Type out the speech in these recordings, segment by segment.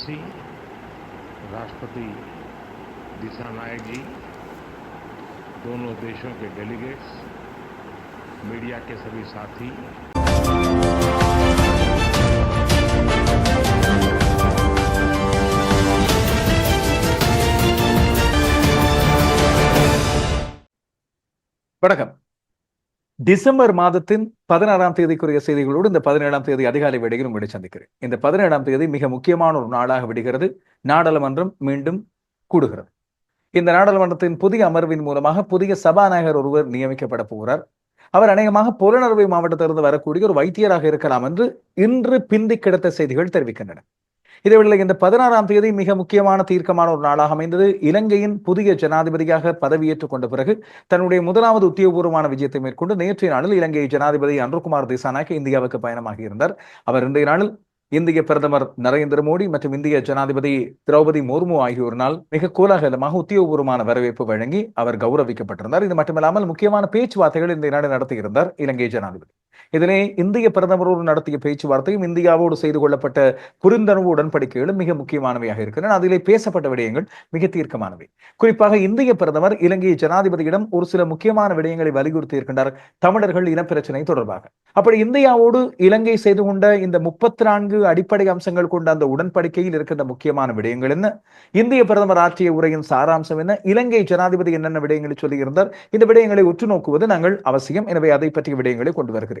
Presidency राष्ट्रपति दिशा नायक जी दोनों देशों के डेलीगेट्स मीडिया के सभी साथी வணக்கம் டிசம்பர் மாதத்தின் பதினாறாம் தேதிக்குரிய செய்திகளோடு இந்த பதினேழாம் தேதி அதிகாலை வேளையில் உங்களை சந்திக்கிறேன். இந்த பதினேழாம் தேதி மிக முக்கியமான ஒரு நாளாக விடுகிறது. நாடாளுமன்றம் மீண்டும் கூடுகிறது. இந்த நாடாளுமன்றத்தின் புதிய அமர்வின் மூலமாக புதிய சபாநாயகர் ஒருவர் நியமிக்கப்பட போகிறார். அவர் அநேகமாக புலனறுவை மாவட்டத்திலிருந்து வரக்கூடிய ஒரு வைத்தியராக இருக்கலாம் என்று இன்று பிந்தி கிடைத்த செய்திகள் தெரிவிக்கின்றன. இதேவேளை இந்த பதினாறாம் தேதி மிக முக்கியமான தீர்க்கமான ஒரு நாளாக அமைந்தது. இலங்கையின் புதிய ஜனாதிபதியாக பதவியேற்றுக் கொண்ட பிறகு தன்னுடைய முதலாவது உத்தியோகபூர்வமான விஜயத்தை மேற்கொண்டு நேற்றைய நாளில் இலங்கை ஜனாதிபதி அன்ருகுமார் திசாநாயக்க இந்தியாவுக்கு பயணமாகி இருந்தார். அவர் இன்றைய நாளில் இந்திய பிரதமர் நரேந்திர மோடி மற்றும் இந்திய ஜனாதிபதி திரௌபதி முர்மு ஆகியோரினால் மிக கோலாகலமாக உத்தியோகபூர்வமான வரவேற்பு வழங்கி அவர் கௌரவிக்கப்பட்டிருந்தார். இது மட்டுமில்லாமல் முக்கியமான பேச்சுவார்த்தைகள் இந்த நாடு நடத்தியிருந்தார் இலங்கை ஜனாதிபதி. இதிலே இந்திய பிரதமரோடு நடத்திய பேச்சுவார்த்தையும் இந்தியாவோடு செய்து கொள்ளப்பட்ட புரிந்துணர்வு உடன்படிக்கைகளும் மிக முக்கியமானவையாக இருக்கின்றன. அதிலே பேசப்பட்ட விடயங்கள் மிக தீர்க்கமானவை. குறிப்பாக இந்திய பிரதமர் இலங்கை ஜனாதிபதியிடம் ஒரு சில முக்கியமான விடயங்களை வலியுறுத்தி இருக்கின்றார் தமிழர்கள் இனப்பிரச்சனை தொடர்பாக. அப்படி இந்தியாவோடு இலங்கை செய்து கொண்ட இந்த முப்பத்தி நான்கு அடிப்படை அம்சங்கள் கொண்ட அந்த உடன்படிக்கையில் இருக்கின்ற முக்கியமான விடயங்கள் என்ன? இந்திய பிரதமர் ஆற்றிய உரையின் சாராம்சம் என்ன? இலங்கை ஜனாதிபதி என்னென்ன விடயங்களை சொல்லியிருந்தார்? இந்த விடயங்களை உற்று நோக்குவது நாங்கள் அவசியம். எனவே அதை பற்றிய விடயங்களை கொண்டு வருகிறேன்.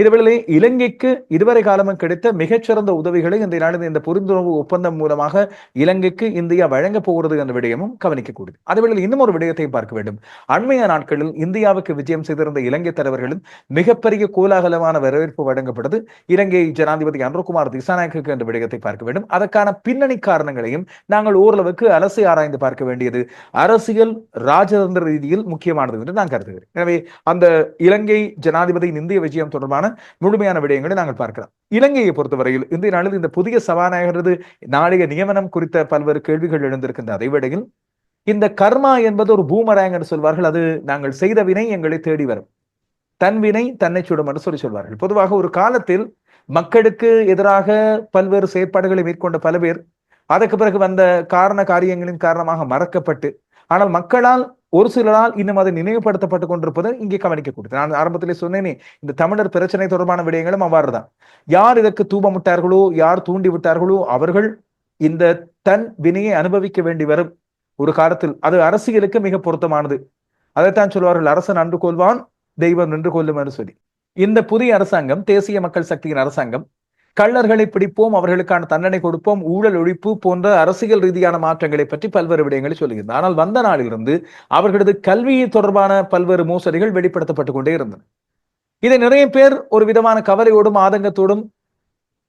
இதுவேளை இலங்கைக்கு இதுவரை காலமும் கிடைத்த மிகச்சிறந்த உதவிகளை இந்த நாளில் இந்த புரிந்துணர்வு ஒப்பந்தம் மூலமாக இலங்கைக்கு இந்தியா வழங்கப் போகிறது என்ற விடயமும் கவனிக்கக்கூடியது. அதேவேளை இன்னும் ஒரு விடயத்தை பார்க்க வேண்டும். அண்மைய நாட்களில் இந்தியாவுக்கு விஜயம் செய்திருந்த இலங்கை தலைவர்களும் மிகப்பெரிய கோலாகலமான வரவேற்பு வழங்கப்பட்டது. இலங்கை ஜனாதிபதி அன்ருகுமார் திசாநாயக்கு என்ற விடயத்தை பார்க்க வேண்டும். அதற்கான பின்னணி காரணங்களையும் நாங்கள் ஓரளவுக்கு அலசி ஆராய்ந்து பார்க்க வேண்டியது. அரசியல் ராஜதந்திர ரீதியில் முக்கியமானது என்று நான் கருதுகிறேன். எனவே அந்த இலங்கை ஜனாதிபதியின் இந்திய விஜயம் தொடர்பான முழுமையான விடயங்களை நாங்கள் பார்க்கலாம். இலங்கையை பொறுத்தவரையில் இந்திய நாளில் இந்த புதிய சபாநாயகரது நாளைய நியமனம் குறித்த பல்வேறு கேள்விகள் எழுந்திருக்கின்ற அதைவிடையில் இந்த கர்மா என்பது ஒரு பூமராங் என்று சொல்வார்கள். அது நாங்கள் செய்த வினை எங்களை தேடி வரும். தன் வினை தன்னை சுடும் என்று சொல்லி சொல்வார்கள். பொதுவாக ஒரு காலத்தில் மக்களுக்கு எதிராக பல்வேறு செயற்பாடுகளை மேற்கொண்ட பல பேர் அதற்கு பிறகு வந்த காரண காரியங்களின் காரணமாக மறக்கப்பட்டு ஆனால் மக்களால் ஒரு சிலரால் இன்னும் அது நினைவுபடுத்தப்பட்டுக் கொண்டிருப்பதை இங்கே கவனிக்கக்கூடியது நான் ஆரம்பத்திலே சொன்னேனே இந்த தமிழர் பிரச்சனை தொடர்பான விடயங்களும் அவ்வாறு தான் யார் இதற்கு தூபமிட்டார்களோ யார் தூண்டி விட்டார்களோ அவர்கள் இந்த தன் வினையை அனுபவிக்க வேண்டி வரும் ஒரு காலத்தில். அது அரசியலுக்கு மிக பொருத்தமானது. அதைத்தான் சொல்வார்கள் அரசன் அன்று கொள்வான் தெய்வம் நின்று கொள்ளும் என்று சொல்லி. இந்த புதிய அரசாங்கம் தேசிய மக்கள் சக்தியின் அரசாங்கம் கள்ளர்களை பிடிப்போம் அவர்களுக்கான தண்டனை கொடுப்போம் ஊழல் ஒழிப்பு போன்ற அரசியல் ரீதியான மாற்றங்களை பற்றி பல்வேறு விடயங்களை சொல்லுகிறது ஆனால் வந்த நாளிலிருந்து அவர்களது கல்வி தொடர்பான பல்வேறு மோசடிகள் வெளிப்படுத்தப்பட்டுக் கொண்டே இருந்தன. இதை நிறைய பேர் ஒரு விதமான கவலையோடும் ஆதங்கத்தோடும்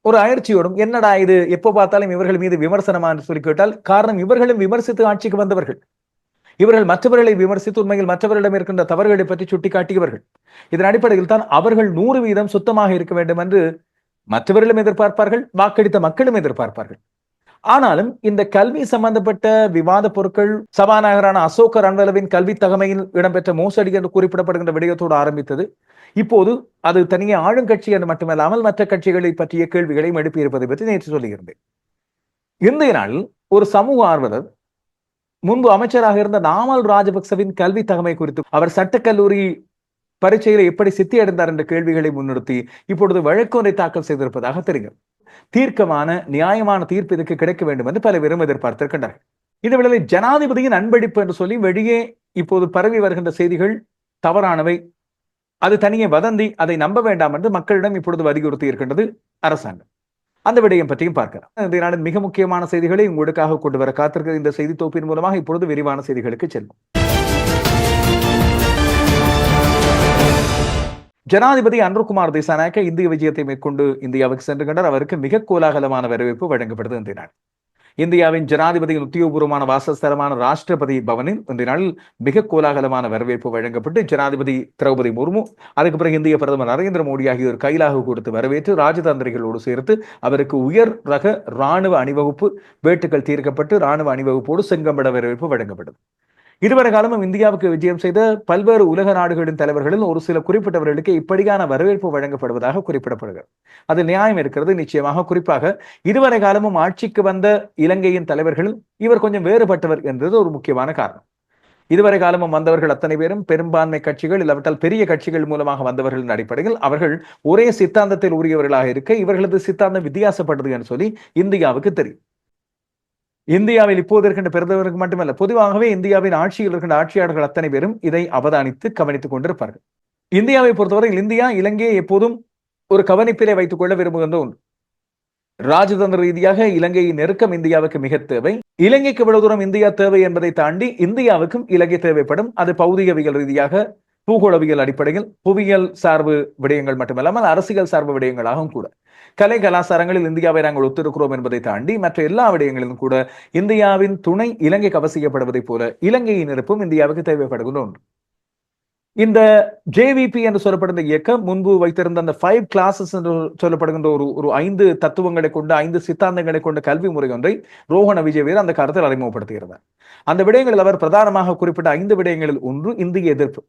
ஒரு அயற்சியோடும் என்னடா இது எப்போ பார்த்தாலும் இவர்கள் மீது விமர்சனமா என்று சொல்லி கேட்டால் காரணம் இவர்களும் விமர்சித்து ஆட்சிக்கு வந்தவர்கள். இவர்கள் மற்றவர்களை விமர்சித்து உண்மையில் மற்றவர்களிடம் இருக்கின்ற தவறுகளை பற்றி சுட்டிக்காட்டியவர்கள். இதன் அடிப்படையில் தான் அவர்கள் நூறு வீதம் சுத்தமாக இருக்க வேண்டும் என்று மற்றவர்களும் எதிர்பார்ப்பார்கள் வாக்களித்த மக்களும் எதிர்பார்ப்பார்கள். ஆனாலும் இந்த கல்வி சம்பந்தப்பட்ட விவாத பொருட்கள் சபாநாயகரான அசோக ரன்வலவின் கல்வி தகமையில் இடம்பெற்ற மோசடி என்று குறிப்பிடப்படுகின்ற விடயத்தோடு ஆரம்பித்தது. இப்போது அது தனியே ஆளுங்கட்சி என்று மட்டுமல்லாமல் மற்ற கட்சிகளை பற்றிய கேள்விகளையும் எழுப்பியிருப்பதை பற்றி நேற்று சொல்லியிருந்தேன். இன்றைய நாளில் ஒரு சமூக ஆர்வலர் முன்பு அமைச்சராக இருந்த நாமல் ராஜபக்சவின் கல்வி தகமை குறித்து அவர் சட்டக்கல்லூரி பரீட்சையில் எப்படி சித்தி அடைந்தார் என்ற கேள்விகளை முன்னிறுத்தி இப்பொழுது வழக்கொன்றை தாக்கல் செய்திருப்பதாக தெரியும் தீர்க்கமான நியாயமான தீர்ப்பு இதற்கு கிடைக்க வேண்டும் என்று பல பேரும் எதிர்பார்த்திருக்கின்றார்கள். இந்த வேளையில் ஜனாதிபதியின் அன்படிப்பு என்று சொல்லி வெளியே இப்போது பரவி வருகின்ற செய்திகள் தவறானவை. அது தனியே வதந்தி அதை நம்ப வேண்டாம் என்று மக்களிடம் இப்பொழுது வலியுறுத்தி இருக்கின்றது அரசாங்கம். அந்த விடயம் பற்றியும் பார்க்கலாம். இந்த நாளின் மிக முக்கியமான செய்திகளை உங்களுக்காக கொண்டு வர காத்திருக்கிற இந்த செய்தி தொகுப்பின் மூலமாக இப்பொழுது விரிவான செய்திகளுக்கு செல்வோம். ஜனாதிபதி அன்ருகுமார் திசாநாயக்க இந்திய விஜயத்தை மேற்கொண்டு இந்தியாவுக்கு சென்று கண்டார். அவருக்கு மிக கோலாகலமான வரவேற்பு வழங்கப்படுது இன்றைய நாள். இந்தியாவின் ஜனாதிபதியின் உத்தியோகபூர்வமான வாசஸ்தலமான ராஷ்டிரபதி பவனில் இந்த நாளில் மிக கோலாகலமான வரவேற்பு வழங்கப்பட்டு ஜனாதிபதி திரௌபதி முர்மு அதுக்கு பிறகு இந்திய பிரதமர் நரேந்திர மோடி ஆகியோர் கைலாக கொடுத்து வரவேற்று ராஜதந்திரிகளோடு சேர்த்து அவருக்கு உயர் ரக ராணுவ அணிவகுப்பு வேட்டுகள் தீர்க்கப்பட்டு ராணுவ அணிவகுப்போடு செங்கம்பட வரவேற்பு வழங்கப்பட்டது இதுவரை காலமும் இந்தியாவுக்கு விஜயம் செய்த பல்வேறு உலக நாடுகளின் தலைவர்களில் ஒரு சில குறிப்பிட்டவர்களுக்கு இப்படியான வரவேற்பு வழங்கப்படுவதாக குறிப்பிடப்படுகிறது. அது நியாயம் இருக்கிறது. நிச்சயமாக குறிப்பாக இதுவரை காலமும் ஆட்சிக்கு வந்த இலங்கையின் தலைவர்களில் இவர் கொஞ்சம் வேறுபட்டவர் என்றது ஒரு முக்கியமான காரணம். இதுவரை காலமும் வந்தவர்கள் அத்தனை பேரும் பெரும்பான்மை கட்சிகள் இல்லாவிட்டால் பெரிய கட்சிகள் மூலமாக வந்தவர்களின் அடிப்படையில் அவர்கள் ஒரே சித்தாந்தத்தில் உரியவர்களாக இருக்க இவர்களது சித்தாந்தம் வித்தியாசப்பட்டது என்று சொல்லி இந்தியாவுக்கு தெரியும். இந்தியாவில் இப்போது இருக்கின்ற பிறந்தவர்களுக்கு மட்டுமல்ல பொதுவாகவே இந்தியாவின் ஆட்சியில் இருக்கின்ற ஆட்சியாளர்கள் அத்தனை பேரும் இதை அவதானித்து கவனித்துக் கொண்டிருப்பார்கள். இந்தியாவை பொறுத்தவரையில் இந்தியா இலங்கையை எப்போதும் ஒரு கவனிப்பிலே வைத்துக் கொள்ள விரும்புகின்ற ஒன்று. ராஜதந்திர ரீதியாக இலங்கையின் நெருக்கம் இந்தியாவுக்கு மிக தேவை. இலங்கைக்கு இவ்வளவு தூரம் இந்தியா தேவை என்பதை தாண்டி இந்தியாவுக்கும் இலங்கை தேவைப்படும். அது பௌதிகவியல் ரீதியாக பூகோளவியல் அடிப்படையில் புவியியல் சார்பு விடயங்கள் மட்டுமல்லாமல் அரசியல் சார்பு விடயங்களாகவும் கூட. கலை கலாச்சாரங்களில் இந்தியாவை நாங்கள் ஒத்திருக்கிறோம் என்பதை தாண்டி மற்ற எல்லா விடயங்களிலும் கூட இந்தியாவின் துணை இலங்கை கவசிக்கப்படுவதைப் போல இலங்கையின் இருப்பும் இந்தியாவுக்கு தேவைப்படுகின்ற ஒன்று. இந்த ஜேவிபி என்று சொல்லப்படுகிற இயக்கம் முன்பு வைத்திருந்த அந்த ஃபைவ் கிளாஸஸ் என்று சொல்லப்படுகின்ற ஒரு ஒரு ஐந்து தத்துவங்களை கொண்டு ஐந்து சித்தாந்தங்களை கொண்ட கல்வி முறை ஒன்றை ரோஹண விஜயவீர் அந்த காலத்தில் அறிமுகப்படுத்துகிறார் அந்த விடயங்களில் அவர் பிரதானமாக குறிப்பிட்ட ஐந்து விடயங்களில் ஒன்று இந்திய எதிர்ப்பு.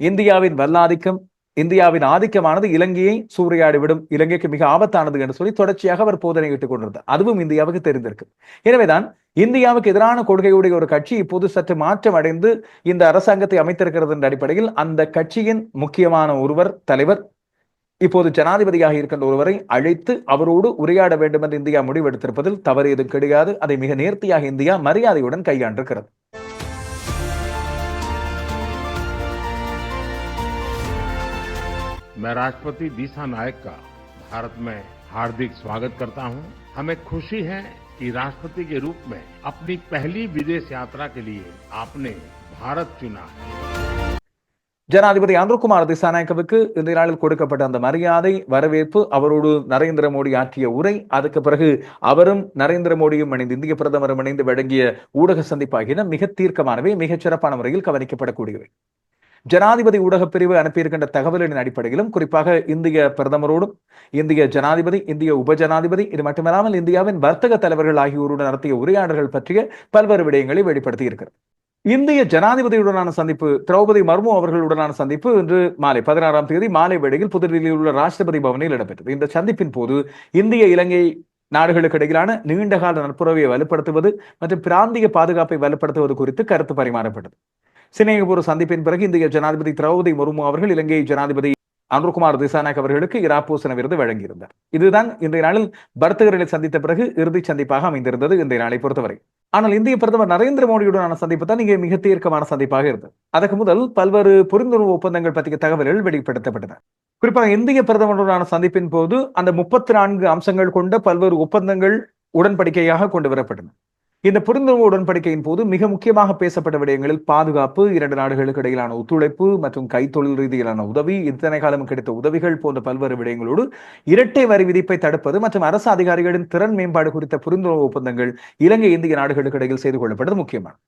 இந்தியாவின் வல்லாதிக்கம் இந்தியாவின் ஆதிக்கமானது இலங்கையை சூறையாடிவிடும் இலங்கைக்கு மிக ஆபத்தானது என்று சொல்லி தொடர்ச்சியாக அவர் போதனையிட்டுக் கொண்டிருந்தார். அதுவும் இந்தியாவுக்கு தெரிந்திருக்கு. எனவேதான் இந்தியாவுக்கு எதிரான கொள்கையுடைய ஒரு கட்சி இப்போது சற்று மாற்றம் அடைந்து இந்த அரசாங்கத்தை அமைத்திருக்கிறது என்ற அடிப்படையில் அந்த கட்சியின் முக்கியமான ஒருவர் தலைவர் இப்போது ஜனாதிபதியாக இருக்கின்ற ஒருவரை அழைத்து அவரோடு உரையாட வேண்டும் என்று இந்தியா முடிவெடுத்திருப்பதில் தவறு எதுவும் கிடையாது. அதை மிக நேர்த்தியாக இந்தியா மரியாதையுடன் கையாண்டிருக்கிறது. मैं राष्ट्रपति दिशा नायक का भारत में हार्दिक स्वागत करता हूं हमें खुशी है कि राष्ट्रपति के रूप में अपनी पहली विदेश यात्रा के लिए आपने भारत चुना है ஜனாதிபதி அனுர்குமார் திசாநாயக்கவுக்கு இந்த நாளில் கொடுக்கப்பட்ட அந்த மரியாதை வரவேற்பு அவரோடு நரேந்திர மோடி ஆற்றிய உரை அதுக்கு பிறகு அவரும் நரேந்திர மோடியும் இணைந்து இந்திய பிரதமரும் இணைந்து வழங்கிய ஊடக சந்திப்பாகின மிக தீர்க்கமானவை மிகச் சிறப்பான முறையில் கவனிக்கப்படக்கூடியவை ஜனாதிபதி ஊடகப் பிரிவு அனுப்பியிருக்கின்ற தகவலின் அடிப்படையிலும் குறிப்பாக இந்திய பிரதமரோடும் இந்திய ஜனாதிபதி இந்திய உபஜனாதிபதி இது மட்டுமல்லாமல் இந்தியாவின் வர்த்தக தலைவர்கள் ஆகியோருடன் நடத்திய உரையாடல்கள் பற்றிய பல்வேறு விடயங்களை வெளிப்படுத்தி இருக்கிறது இந்திய ஜனாதிபதியுடனான சந்திப்பு திரௌபதி மர்மு அவர்களுடனான சந்திப்பு இன்று மாலை பதினாறாம் தேதி மாலை வேளையில் புதுடில்லியில் உள்ள ராஷ்டிரபதி பவனில் இடம்பெற்றது. இந்த சந்திப்பின் போது இந்திய இலங்கை நாடுகளுக்கு இடையிலான நீண்டகால நட்புறவை வலுப்படுத்துவது மற்றும் பிராந்திய பாதுகாப்பை வலுப்படுத்துவது குறித்து கருத்து பரிமாறப்பட்டது. சினேகபூர் சந்திப்பின் பிறகு இந்திய ஜனாதிபதி திரௌபதி முர்மு அவர்கள் இலங்கை ஜனாதிபதி அனுர்குமார் திசாநாயக் அவர்களுக்கு இராப்போசன விருது வழங்கியிருந்தார். இதுதான் இன்றைய நாளில் வர்த்தகர்களை சந்தித்த பிறகு இறுதி சந்திப்பாக அமைந்திருந்தது இன்றைய நாளை பொறுத்தவரை. ஆனால் இந்திய பிரதமர் நரேந்திர மோடியுடனான சந்திப்பு தான் இங்கே மிக தீர்க்கமான சந்திப்பாக இருந்தது. அதற்கு முதல் பல்வேறு புரிந்துணர்வு ஒப்பந்தங்கள் பற்றிய தகவல்கள் வெளிப்படுத்தப்பட்டன. குறிப்பாக இந்திய பிரதமருடனான சந்திப்பின் போது அந்த முப்பத்தி நான்கு அம்சங்கள் கொண்ட பல்வேறு ஒப்பந்தங்கள் உடன்படிக்கையாக கொண்டு வரப்பட்டன. இந்த புரிந்துணர்வு உடன்படிக்கையின் போது மிக முக்கியமாக பேசப்பட்ட விடயங்களில் பாதுகாப்பு இரண்டு நாடுகளுக்கு இடையிலான ஒத்துழைப்பு மற்றும் கைத்தொழில் ரீதியிலான உதவி இத்தனை காலம் கிடைத்த உதவிகள் போன்ற பல்வேறு விடயங்களோடு இரட்டை வரி விதிப்பை தடுப்பது மற்றும் அரசு அதிகாரிகளின் திறன் மேம்பாடு குறித்த புரிந்துணர்வு ஒப்பந்தங்கள் இலங்கை இந்திய நாடுகளுக்கு இடையில் செய்து கொள்ளப்பட்டது முக்கியமானது.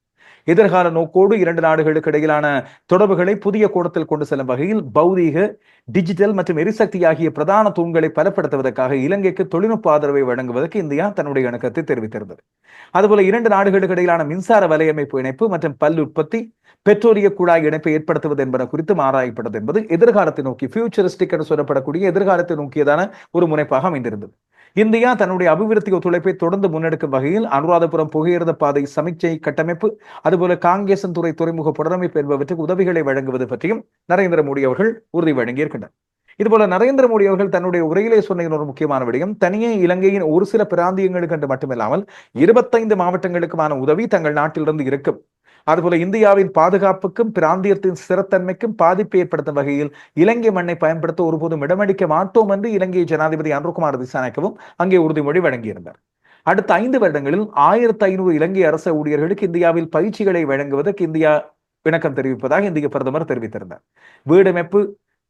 எதிர்கால நோக்கோடு இரண்டு நாடுகளுக்கு இடையிலான தொடர்புகளை புதிய கோடத்தில் கொண்டு செல்லும் வகையில் பௌதீக டிஜிட்டல் மற்றும் எரிசக்தி ஆகிய பிரதான தூண்களை பலப்படுத்துவதற்காக இலங்கைக்கு தொழில்நுட்ப ஆதரவை வழங்குவதற்கு இந்தியா தன்னுடைய இணக்கத்தை தெரிவித்திருந்தது. அதுபோல இரண்டு நாடுகளுக்கு இடையிலான மின்சார வலையமைப்பு இணைப்பு மற்றும் பல் உற்பத்தி பெட்ரோலிய குழாய் இணைப்பை ஏற்படுத்துவது என்பன குறித்து ஆராயப்பட்டது என்பது எதிர்காலத்தை நோக்கி ஃபியூச்சரிஸ்டிக் என்று சொல்லப்படக்கூடிய எதிர்காலத்தை நோக்கியதான ஒரு முனைப்பாக அமைந்திருந்தது. இந்தியா தன்னுடைய அபிவிருத்தி ஒத்துழைப்பை தொடர்ந்து முன்னெடுக்கும் வகையில் அனுராதபுரம் புகையிரத பாதை சமிச்சை கட்டமைப்பு அதுபோல காங்கேசன் துறை துறைமுக புனரமைப்பு என்பவற்றுக்கு உதவிகளை வழங்குவது பற்றியும் நரேந்திர மோடி அவர்கள் உறுதி வழங்கியிருக்கின்றனர் இதுபோல நரேந்திர மோடி அவர்கள் தன்னுடைய உரையிலே சொன்ன ஒரு முக்கியமான விடயம் தனியே இலங்கையின் ஒரு சில பிராந்தியங்களுக்கு என்று மட்டுமில்லாமல் இருபத்தைந்து மாவட்டங்களுக்குமான உதவி தங்கள் நாட்டிலிருந்து இருக்கும். அதுபோல இந்தியாவின் பாதுகாப்புக்கும் பிராந்தியத்தின் ஸ்திரத்தன்மைக்கும் பாதிப்பை ஏற்படுத்தும் வகையில் இலங்கை மண்ணை பயன்படுத்த ஒருபோதும் இடமளிக்க மாட்டோம் என்று இலங்கை ஜனாதிபதி அனுர்குமார் திசாநாயக்கவும் அங்கே உறுதிமொழி வழங்கியிருந்தார். அடுத்த ஐந்து வருடங்களில் ஆயிரத்தி ஐநூறு இலங்கை அரச ஊழியர்களுக்கு இந்தியாவில் பயிற்சிகளை வழங்குவதற்கு இந்தியா இணக்கம் தெரிவிப்பதாக இந்திய பிரதமர் தெரிவித்திருந்தார். வீடமைப்பு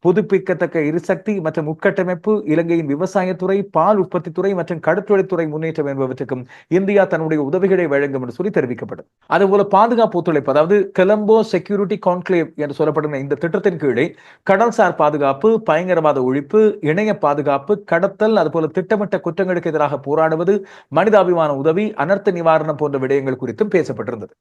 புதுப்பிக்கத்தக்க எரிசக்தி மற்றும் உட்கட்டமைப்பு இலங்கையின் விவசாயத்துறை பால் உற்பத்தி துறை மற்றும் கடற்றொழில்துறை முன்னேற்றம் என்பவற்றுக்கும் இந்தியா தன்னுடைய உதவிகளை வழங்கும் என்று சொல்லி தெரிவிக்கப்படும். அதுபோல பாதுகாப்பு ஒத்துழைப்பு அதாவது கெலம்போ செக்யூரிட்டி கான்க்ளேவ் என்று சொல்லப்படும் இந்த திட்டத்தின் கீழே கடல்சார் பாதுகாப்பு பயங்கரவாத ஒழிப்பு இணைய பாதுகாப்பு கடத்தல் அதுபோல திட்டமிட்ட குற்றங்களுக்கு எதிராக போராடுவது மனிதாபிமான உதவி அனர்த்த நிவாரணம் போன்ற விடயங்கள் குறித்தும் பேசப்பட்டிருந்தது.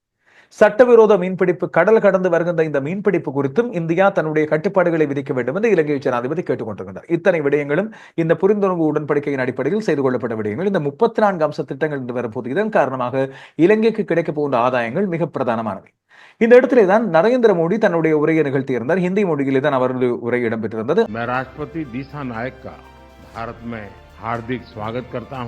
சட்டவிரோத மீன்பிடிப்பு கடல் கடந்து வருகின்ற இந்த மீன்பிடிப்பு குறித்தும் இந்தியா தன்னுடைய கட்டுப்பாடுகளை விதிக்க வேண்டும் என்று இலங்கை ஜனாதிபதி கேட்டுக்கொண்டிருக்கிறார். இத்தனை விடயங்களும் இந்த புரிந்துணர்வு உடன்படிக்கையின் அடிப்படையில் செய்து கொள்ளப்பட்ட விடயங்கள். இந்த முப்பத்தி நான்கு அம்ச திட்டங்கள் என்று வரும்போது இதன் காரணமாக இலங்கைக்கு கிடைக்கப் போகின்ற ஆதாயங்கள் மிக பிரதானமானவை. இந்த இடத்திலே தான் நரேந்திர மோடி தன்னுடைய உரையை நிகழ்த்தியிருந்தார் ஹிந்தி மொழியிலே தான் அவரது உரை இடம்பெற்றிருந்தது. ராஷ்டிரபதி தீசா நாயக்கா ஹார்திக் ஸ்வாகத் கர்த்தா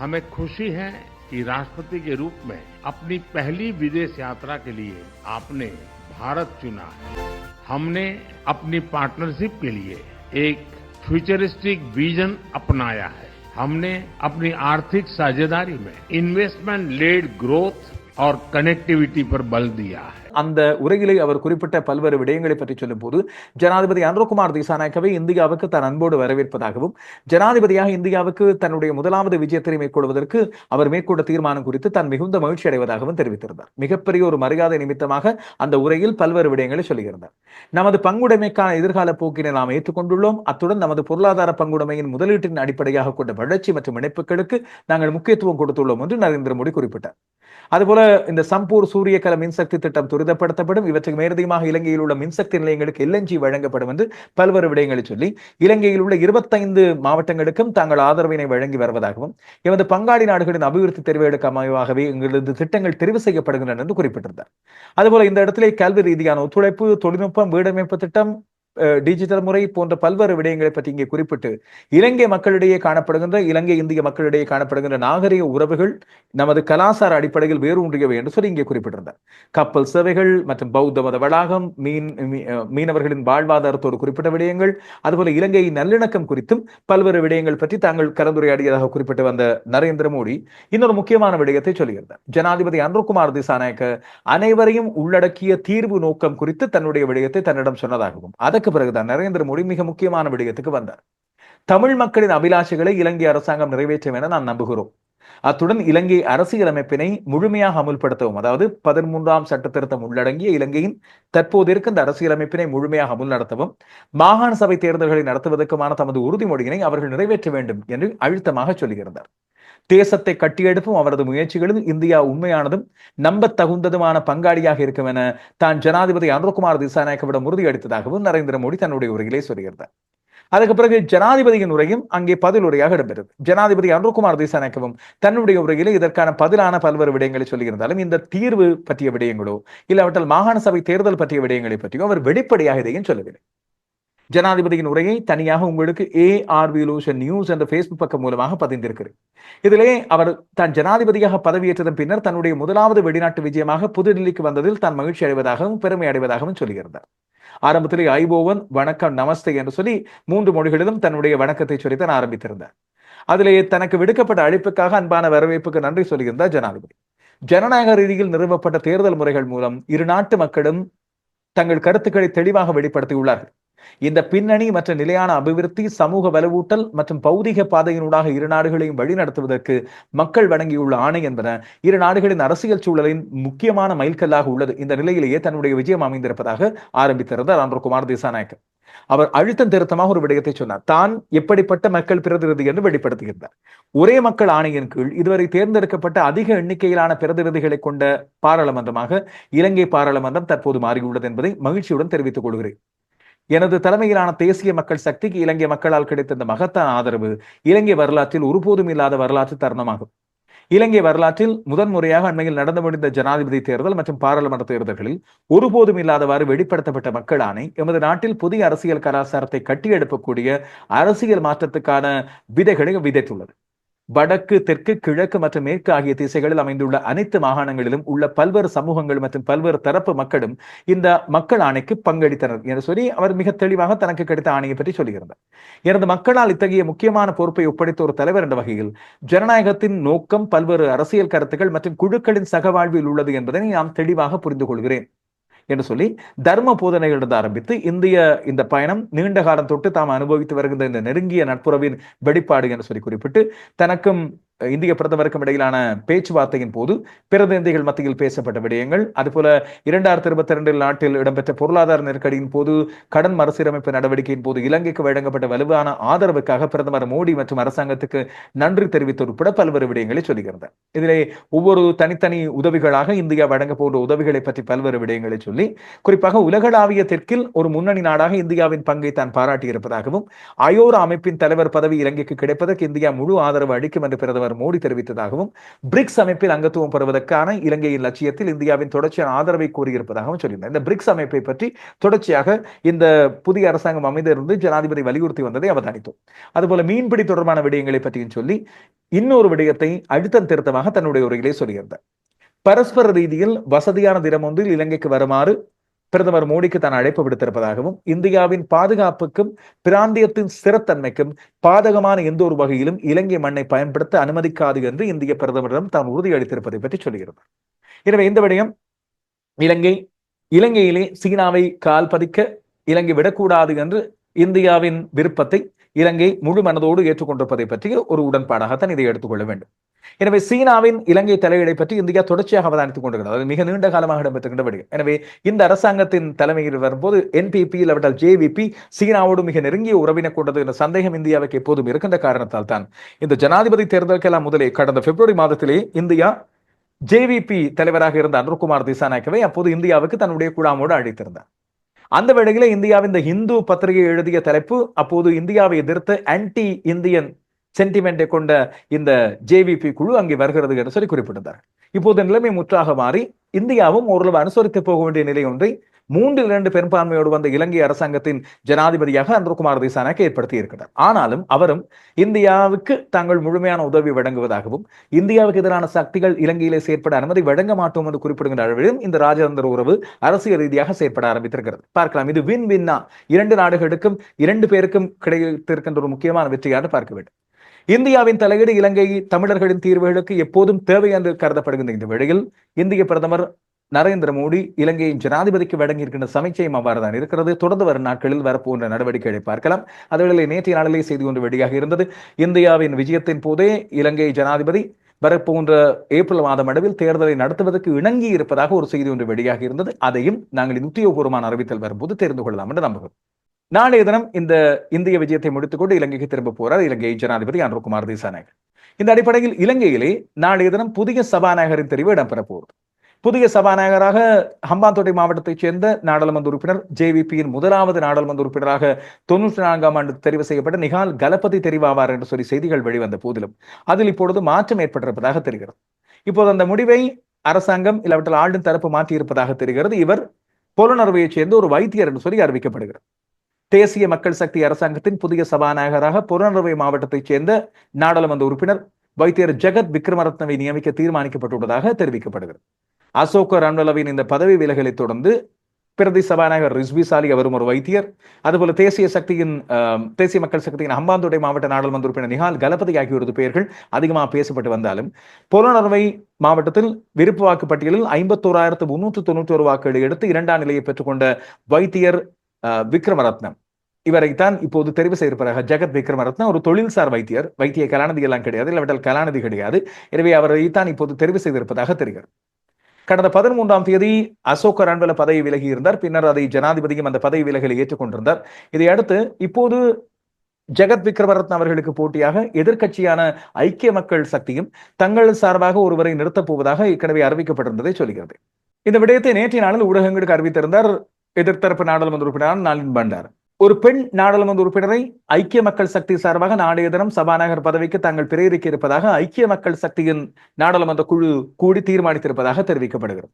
ஹமே குஷி ஹே कि राष्ट्रपति के रूप में अपनी पहली विदेश यात्रा के लिए आपने भारत चुना है। हमने अपनी पार्टनरशिप के लिए एक फ्यूचरिस्टिक विजन अपनाया है। हमने अपनी आर्थिक साझेदारी में इन्वेस्टमेंट लेड ग्रोथ और कनेक्टिविटी पर बल दिया है। அந்த உரையிலே அவர் குறிப்பிட்ட பல்வேறு விடயங்களை பற்றி சொல்லும் போது ஜனாதிபதி அனுரகுமார் திசாநாயக்கவை இந்தியாவுக்கு தன் அன்போடு வரவேற்பதாகவும் ஜனாதிபதியாக இந்தியாவுக்கு தன்னுடைய முதலாவது விஜயத்தை மேற்கொள்வதற்கு அவர் மேற்கொண்ட தீர்மானம் குறித்து தான் மிகுந்த மகிழ்ச்சி அடைவதாகவும் தெரிவித்திருந்தார். மிகப்பெரிய ஒரு மரியாதை நிமித்தமாக அந்த உரையில் பல்வேறு விடயங்களை சொல்லியிருந்தார். நமது பங்குடைமைக்கான எதிர்கால போக்கினை நாம் ஏற்றுக்கொண்டுள்ளோம். அத்துடன் நமது பொருளாதார பங்குடைமையின் முதலீட்டின் அடிப்படையாக கொண்ட வளர்ச்சி மற்றும் இணைப்புகளுக்கு நாங்கள் முக்கியத்துவம் கொடுத்துள்ளோம் என்று நரேந்திர மோடி குறிப்பிட்டார். அதுபோல இந்த சம்பூர் சூரியகல மின்சக்தி திட்டம் துரிதப்படுத்தப்படும் இவற்றுக்கு மேலதிகமாக இலங்கையில் உள்ள மின்சக்தி நிலையங்களுக்கு எல்என்ஜி வழங்கப்படும் என்று பல்வேறு விடயங்களை சொல்லி இலங்கையில் உள்ள இருபத்தைந்து மாவட்டங்களுக்கும் தாங்கள் ஆதரவினை வழங்கி வருவதாகவும் எமது பங்காளி நாடுகளின் அபிவிருத்தி தெரிவுகளுக்கு அமைவாகவே எங்களது திட்டங்கள் தெரிவு செய்யப்படுகின்றன என்று குறிப்பிட்டிருந்தார். அதுபோல இந்த இடத்திலே கல்வி ரீதியான ஒத்துழைப்பு தொழில்நுட்பம் வீடமைப்பு திட்டம் டிஜிட்டல் முறை போன்ற பல்வேறு விடயங்களை பற்றி இங்கே குறிப்பிட்டு இலங்கை மக்களிடையே காணப்படுகின்ற இலங்கை இந்திய மக்களிடையே காணப்படுகின்ற நாகரிக உறவுகள் நமது கலாசார அடிப்படையில் வேரூன்றியவை என்று சொல்லி இங்கே குறிப்பிட்டிருந்தார். கப்பல் சேவைகள் மற்றும் பௌத்த மத வளாகம் மீன் மீனவர்களின் வாழ்வாதாரத்தோடு குறிப்பிட்ட விடயங்கள் அதுபோல இலங்கையின் நல்லிணக்கம் குறித்தும் பல்வேறு விடயங்கள் பற்றி தாங்கள் கலந்துரையாடியதாக குறிப்பிட்டு வந்த நரேந்திர மோடி இன்னொரு முக்கியமான விடயத்தை சொல்லியிருந்தார். ஜனாதிபதி அன்ருகுமார் திசாநாயக்க அனைவரையும் உள்ளடக்கிய தீர்வு நோக்கம் குறித்து தன்னுடைய விடயத்தை தன்னிடம் சொன்னதாகவும் அதற்கு பிறகுதான் நரேந்திர மோடி மிக முக்கியமான விடயத்துக்கு வந்தார். தமிழ் மக்களின் அபிலாஷைகளை இலங்கை அரசாங்கம் நிறைவேற்றும் என நாம் நம்புகிறோம். அத்துடன் இலங்கை அரசியலமைப்பினை முழுமையாக அமுல்படுத்தவும் அதாவது பதிமூன்றாம் சட்ட திருத்தம் உள்ளடங்கிய இலங்கையின் தற்போது இருக்கின்ற அரசியலமைப்பினை முழுமையாக அமுல் நடத்தவும் மாகாண சபை தேர்தல்களை நடத்துவதற்குமான தமது உறுதிமொழியினை அவர்கள் நிறைவேற்ற வேண்டும் என்று அழுத்தமாக சொல்லியிருந்தார். தேசத்தை கட்டியெடுப்பும் அவரது முயற்சிகளில் இந்தியா உண்மையானதும் நம்பத் தகுந்ததுமான பங்காளியாக இருக்கும் என தான் ஜனாதிபதி அனுரகுமார் திசாநாயக்கவிடம் உறுதியளித்ததாகவும் நரேந்திர மோடி தன்னுடைய உரையிலே சொல்லியிருந்தார். அதுக்கு பிறகு ஜனாதிபதியின் உரையும் அங்கே பதில் உரையாக இடம்பெறுது ஜனாதிபதி அனுர்குமார் திசாநாயக்கவும் தன்னுடைய உரையிலே இதற்கான பதிலான பல்வேறு விடயங்களை சொல்லியிருந்தாலும் இந்த தீர்வு பற்றிய விடயங்களோ இல்லாவிட்டால் மாகாண சபை தேர்தல் பற்றிய விடயங்களை பற்றியோ அவர் வெளிப்படையாக இதையும் சொல்லவில்லை. ஜனாதிபதியின் உரையை தனியாக உங்களுக்கு ஏஆர்வி லூஷன் நியூஸ் என்ற ஃபேஸ்புக் பக்கம் மூலமாக பதிந்திருக்கிறேன் இதிலே அவர் தான் ஜனாதிபதியாக பதவியேற்றதன் பின்னர் தன்னுடைய முதலாவது வெளிநாட்டு விஜயமாக புதுடில்லிக்கு வந்ததில் தான் மகிழ்ச்சி அடைவதாகவும் பெருமை அடைவதாகவும் சொல்லியிருந்தார். ஆரம்பத்திலே ஐபோவன் வணக்கம் நமஸ்தே என்று சொல்லி மூன்று மொழிகளிலும் தன்னுடைய வணக்கத்தை சொல்லித்தான் ஆரம்பித்திருந்தார். அதிலே தனக்கு விடுக்கப்பட்ட அழைப்புக்காக அன்பான வரவேற்புக்கு நன்றி சொல்லியிருந்தார் ஜனாதிபதி. ஜனநாயக ரீதியில் நிறுவப்பட்ட தேர்தல் முறைகள் மூலம் இரு நாட்டு மக்களும் தங்கள் கருத்துக்களை தெளிவாக வெளிப்படுத்தியுள்ளார்கள். இந்த பின்னணி மற்ற நிலையான அபிவிருத்தி சமூக வலுவூட்டல் மற்றும் பௌதிக பாதையினூடாக இரு நாடுகளையும் வழிநடத்துவதற்கு மக்கள் வழங்கியுள்ள ஆணை என்பன இரு நாடுகளின் அரசியல் சூழலின் முக்கியமான மைல்கல்லாக உள்ளது. இந்த நிலையிலேயே தன்னுடைய விஜயம் அமைந்திருப்பதாக ஆரம்பித்திருந்தார் அன்றகுமார் திசாநாயக்கர். அவர் அழுத்தம் திருத்தமாக ஒரு விடயத்தை சொன்னார். தான் எப்படிப்பட்ட மக்கள் பிரதிநிதி என்று வெளிப்படுத்துகின்றார் ஒரே மக்கள் ஆணையின் கீழ் இதுவரை தேர்ந்தெடுக்கப்பட்ட அதிக எண்ணிக்கையிலான பிரதிநிதிகளை கொண்ட பாராளுமன்றமாக இலங்கை பாராளுமன்றம் தற்போது மாறியுள்ளது என்பதை மகிழ்ச்சியுடன் தெரிவித்துக் கொள்கிறேன். எனது தலைமையிலான தேசிய மக்கள் சக்திக்கு இலங்கை மக்களால் கிடைத்த இந்த மகத்தான ஆதரவு இலங்கை வரலாற்றில் ஒருபோதும் இல்லாத வரலாற்று தருணமாகும். இலங்கை வரலாற்றில் முதன்முறையாக அண்மையில் நடந்து முடிந்த ஜனாதிபதி தேர்தல் மற்றும் பாராளுமன்ற தேர்தல்களில் ஒருபோதும் இல்லாதவாறு வெளிப்படுத்தப்பட்ட மக்கள் எமது நாட்டில் புதிய அரசியல் கலாச்சாரத்தை கட்டியெழுப்பக்கூடிய அரசியல் மாற்றத்துக்கான விதைகளை விதைத்துள்ளது. வடக்கு தெற்கு கிழக்கு மற்றும் மேற்கு ஆகிய திசைகளில் அமைந்துள்ள அனைத்து மாகாணங்களிலும் உள்ள பல்வேறு சமூகங்கள் மற்றும் பல்வேறு தரப்பு மக்களும் இந்த மக்கள் ஆணைக்கு பங்களித்தனர் என்று சொல்லி அவர் மிக தெளிவாக தனக்கு கிடைத்த ஆணையை பற்றி சொல்லுகிறார் எனது மக்களால் இத்தகைய முக்கியமான பொறுப்பை ஒப்படைத்த ஒரு தலைவர் என்ற வகையில் ஜனநாயகத்தின் நோக்கம் பல்வேறு அரசியல் கருத்துக்கள் மற்றும் குழுக்களின் சகவாழ்வில் உள்ளது என்பதை நாம் தெளிவாக புரிந்து கொள்கிறேன். என்று சொல்லி தர்ம போதனைகளிலிருந்து ஆரம்பித்து இந்திய இந்த பயணம் நீண்ட காலம் தொட்டு தாம் அனுபவித்து வருகின்ற இந்த நெருங்கிய நட்புறவின் வெளிப்பாடு என்று சொல்லி குறிப்பிட்டு தனக்கும் இந்திய பிரதமருக்கும் இடையிலான பேச்சுவார்த்தையின் போது பிரதிநிதிகள் மத்தியில் பேசப்பட்ட விடயங்கள் அதுபோல இரண்டாயிரத்தி இருபத்தி இரண்டில் நாட்டில் இடம்பெற்ற பொருளாதார நெருக்கடியின் போது கடன் மறுசீரமைப்பு நடவடிக்கையின் போது இலங்கைக்கு வழங்கப்பட்ட வலுவான ஆதரவுக்காக பிரதமர் மோடி மற்றும் அரசாங்கத்துக்கு நன்றி தெரிவித்து உட்பட பல்வேறு விடயங்களை சொல்லுகிறது இதிலே ஒவ்வொரு தனித்தனி உதவிகளாக இந்தியா வழங்க போன்ற உதவிகளை பற்றி பல்வேறு விடயங்களை சொல்லி குறிப்பாக உலகளாவிய தெற்கில் ஒரு முன்னணி நாடாக இந்தியாவின் பங்கை தான் பாராட்டியிருப்பதாகவும் அயோரா அமைப்பின் தலைவர் பதவி இலங்கைக்கு கிடைப்பதற்கு இந்தியா முழு ஆதரவு அளிக்கும் என்று பிரதமர் பிரதமர் மோடி தெரிவித்ததாகவும் பிரிக்ஸ் அமைப்பில் அங்கத்துவம் பெறுவதற்கான இலங்கையின் லட்சியத்தில் இந்தியாவின் தொடர்ச்சியான ஆதரவை கூறியிருப்பதாகவும் சொல்லியிருந்தார். இந்த பிரிக்ஸ் அமைப்பை பற்றி தொடர்ச்சியாக இந்த புதிய அரசாங்கம் அமைந்திருந்து ஜனாதிபதி வலியுறுத்தி வந்ததை அவதானித்தோம். அதுபோல மீன்பிடி தொடர்பான விடயங்களை பற்றியும் சொல்லி இன்னொரு விடயத்தை அழுத்தம் திருத்தமாக தன்னுடைய உரையிலே சொல்லியிருந்தார். பரஸ்பர ரீதியில் வசதியான தினம் ஒன்றில் இலங்கைக்கு வருமாறு பிரதமர் மோடிக்கு தான் அழைப்பு விடுத்திருப்பதாகவும் இந்தியாவின் பாதுகாப்புக்கும் பிராந்தியத்தின் ஸ்திரத்தன்மைக்கும் பாதகமான எந்த ஒரு வகையிலும் இலங்கை மண்ணை பயன்படுத்த அனுமதிக்காது என்று இந்திய பிரதமரிடம் தான் உறுதியளித்திருப்பதை பற்றி சொல்லுகிறார் எனவே இந்த விடயம் இலங்கை இலங்கையிலே சீனாவை கால் பதிக்க இலங்கை விடக்கூடாது என்று இந்தியாவின் விருப்பத்தை இலங்கை முழு மனதோடு ஏற்றுக்கொண்டிருப்பதை பற்றிய ஒரு உடன்பாடாகத்தான் இதை எடுத்துக்கொள்ள வேண்டும். எனவே சீனாவின் இலங்கை தலையீடை பற்றி இந்தியா தொடர்ச்சியாக அவதானித்துக் கொண்டிருக்கிறது. அது மிக நீண்ட காலமாக இடம்பெற்றுகின்ற விடயம் எனவே இந்த அரசாங்கத்தின் தலைமையில் வரும்போது என்பிபி இல்லாவிட்டால் ஜேவிபி சீனாவோடு மிக நெருங்கிய உறவினை கொண்டது என்ற சந்தேகம் இந்தியாவுக்கு எப்போதும் இருக்கின்ற காரணத்தால் தான். இந்த ஜனாதிபதி தேர்தலுக்கெல்லாம் முதலே கடந்த பிப்ரவரி மாதத்திலே இந்தியா ஜேவிபி தலைவராக இருந்த அனுர்குமார் திசாநாயக்கவை அப்போது இந்தியாவுக்கு தன்னுடைய குழாமோடு அழைத்திருந்தார். அந்த வேளையில இந்தியாவின் இந்த இந்து பத்திரிகை எழுதிய தலைப்பு அப்போது இந்தியாவை எதிர்த்து ஆன்டி இந்தியன் சென்டிமெண்டை கொண்ட இந்த ஜேவிபி குழு அங்கே வருகிறது என்று சொல்லி குறிப்பிட்டார் இப்போது நிலைமை முற்றாக மாறி இந்தியாவும் ஓரளவு அனுசரித்து போக வேண்டிய நிலை ஒன்றை மூன்றில் இரண்டு பெரும்பான்மையோடு வந்த இலங்கை அரசாங்கத்தின் ஜனாதிபதியாக அன்ருகுமார் திசானாக்கு ஏற்படுத்தி இருக்கிறார் ஆனாலும் அவரும் இந்தியாவுக்கு தாங்கள் முழுமையான உதவி வழங்குவதாகவும் இந்தியாவுக்கு எதிரான சக்திகள் இலங்கையிலே செயற்பட அனுமதி வழங்க மாட்டோம் என்று குறிப்பிடுகின்ற அளவிலும் இந்த ராஜதந்திர உறவு அரசியல் ரீதியாக செயற்பட ஆரம்பித்திருக்கிறது. பார்க்கலாம் இது வின் வின்னா இரண்டு நாடுகளுக்கும் இரண்டு பேருக்கும் கிடைத்திருக்கின்ற ஒரு முக்கியமான வெற்றியாக பார்க்க வேண்டும். இந்தியாவின் தலையீடு இலங்கை தமிழர்களின் தீர்வுகளுக்கு எப்போதும் தேவை என்று கருதப்படுகின்ற இந்த வேளையில் இந்திய பிரதமர் நரேந்திர மோடி இலங்கையின் ஜனாதிபதிக்கு வழங்கியிருக்கின்ற சமைச்சையும் அவ்வாறு தான் இருக்கிறது. தொடர்ந்து வரும் நாட்களில் வரப்போன்ற நடவடிக்கைகளை பார்க்கலாம். அதேவேளை நேற்றைய நாளிலே செய்தி ஒன்று வெளியாக இருந்தது. இந்தியாவின் விஜயத்தின் போதே இலங்கை ஜனாதிபதி வரப்போன்ற ஏப்ரல் மாதம் அளவில் தேர்தலை நடத்துவதற்கு இணங்கி இருப்பதாக ஒரு செய்தி ஒன்று வெளியாக இருந்தது. அதையும் நாங்கள் உத்தியோகபூர்வமான அறிவித்தல் வரும்போது தெரிந்து கொள்ளலாம் என்று நம்புகிறோம். நாளைய தினம் இந்த இந்திய விஜயத்தை முடித்துக்கொண்டு இலங்கைக்கு திரும்ப போறார் இலங்கை ஜனாதிபதி அனுர்குமார் திசாநாயக் இந்த அடிப்படையில் இலங்கையிலே நாளைய தினம் புதிய சபாநாயகரின் தெரிவு இடம்பெற போகிறது புதிய சபாநாயகராக ஹம்பாந்தோட்டை மாவட்டத்தைச் சேர்ந்த நாடாளுமன்ற உறுப்பினர் ஜேவிபியின் முதலாவது நாடாளுமன்ற உறுப்பினராக தொன்னூற்றி நான்காம் ஆண்டு தெரிவு செய்யப்பட்ட நிகால் கலபதி தெரிவாவார் என்று சொல்லி செய்திகள் வெளிவந்த போதிலும் அதில் இப்பொழுது மாற்றம் ஏற்பட்டிருப்பதாக தெரிகிறது. இப்போது அந்த முடிவை அரசாங்கம் இல்லாவற்றில் ஆளும் தரப்பு மாற்றியிருப்பதாக தெரிகிறது. இவர் புலனறுவையைச் சேர்ந்த ஒரு வைத்தியர் என்று சொல்லி அறிவிக்கப்படுகிறது. தேசிய மக்கள் சக்தி அரசாங்கத்தின் புதிய சபாநாயகராக புலனறுவை மாவட்டத்தைச் சேர்ந்த நாடாளுமன்ற உறுப்பினர் வைத்தியர் ஜெகத் விக்ரமரத்னவை நியமிக்க தீர்மானிக்கப்பட்டுள்ளதாக தெரிவிக்கப்படுகிறது. அசோக ரன்வலவின் இந்த பதவி விலகலை தொடர்ந்து பிரதி சபாநாயகர் ரிஸ்வி சாலி அவரும் ஒரு வைத்தியர். அதுபோல தேசிய சக்தியின் தேசிய மக்கள் சக்தியின் அம்பாந்துடை மாவட்ட நாடாளுமன்ற உறுப்பினர் நிஹால் கலபதி ஆகியோரது பெயர்கள் அதிகமாக பேசப்பட்டு வந்தாலும் புலனறுவை மாவட்டத்தில் விருப்பு வாக்கு பட்டியலில் ஐம்பத்தோராயிரத்து முன்னூற்று தொண்ணூற்றி ஒரு வாக்குகளை எடுத்து இரண்டாம் நிலையை பெற்றுக்கொண்ட வைத்தியர் விக்ரமரத்னம். இவரைத்தான் இப்போது தெரிவு செய்திருப்பார்கள் ஜெகத் விக்ரமரத்னம் ஒரு தொழில்சார் வைத்தியர். வைத்திய கலாநிதி எல்லாம் கிடையாது இல்லாவிட்டால் கலாநிதி கிடையாது. எனவே அவரைத்தான் இப்போது தெரிவு செய்திருப்பதாக தெரிகிறது. கடந்த பதிமூன்றாம் தேதி அசோக் ரன்வல பதவி விலகி இருந்தார். பின்னர் அதை ஜனாதிபதியும் அந்த பதவி விலகலை ஏற்றுக்கொண்டிருந்தார் இதை அடுத்து இப்போது ஜெகத் விக்ரமரத்ன அவர்களுக்கு போட்டியாக எதிர்க்கட்சியான ஐக்கிய மக்கள் சக்தியும் தங்கள் சார்பாக ஒருவரை நிறுத்தப் போவதாக ஏற்கனவே அறிவிக்கப்பட்டிருந்ததை சொல்கிறது. இந்த விடயத்தை நேற்றைய நாளில் ஊடகங்களுக்கு அறிவித்திருந்தார் எதிர்த்தரப்பு நாடாளுமன்ற உறுப்பினரான நாளின் பண்டார். ஒரு பெண் நாடாளுமன்ற உறுப்பினரை ஐக்கிய மக்கள் சக்தி சார்பாக நாளைய தினம் சபாநாயகர் பதவிக்கு தாங்கள் பிரேரிக்க இருப்பதாக ஐக்கிய மக்கள் சக்தியின் நாடாளுமன்ற குழு கூடி தீர்மானித்திருப்பதாக தெரிவிக்கப்படுகிறது.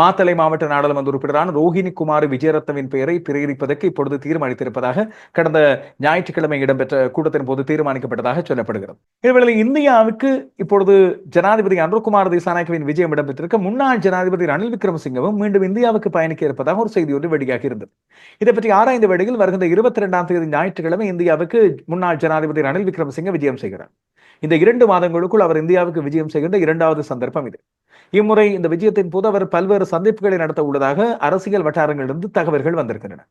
மாத்தலை மாவட்ட நாடாளுமன்ற உறுப்பினரான ரோஹிணி குமார் விஜயரத்னவின் பெயரை பிரேரிப்பதற்கு இப்பொழுது தீர்மானித்திருப்பதாக கடந்த ஞாயிற்றுக்கிழமை இடம்பெற்ற கூட்டத்தின் போது தீர்மானிக்கப்பட்டதாக சொல்லப்படுகிறது. இதுவேளை இந்தியாவுக்கு இப்பொழுது ஜனாதிபதி அனுர்குமார் திசாநாயக்கவின் விஜயம் இடம்பெற்றிருக்க முன்னாள் ஜனாதிபதி ரணில் விக்ரமசிங்கவும் மீண்டும் இந்தியாவுக்கு பயணிக்க இருப்பதாக ஒரு செய்தி ஒன்று வெளியாகி இருந்தது. இதை பற்றி ஆராய்ந்த வேளையில் வருகின்ற இருபத்தி இரண்டாம் தேதி ஞாயிற்றுக்கிழமை இந்தியாவுக்கு முன்னாள் ஜனாதிபதி ரணில் விக்ரமசிங்க விஜயம் செய்கிறார். இந்த இரண்டு மாதங்களுக்குள் அவர் இந்தியாவுக்கு விஜயம் செய்கின்ற இரண்டாவது சந்தர்ப்பம் இது. இம்முறை இந்த விஜயத்தின் போது அவர் பல்வேறு சந்திப்புகளை நடத்த உள்ளதாக அரசியல் வட்டாரங்களிலிருந்து தகவல்கள் வந்திருக்கின்றன.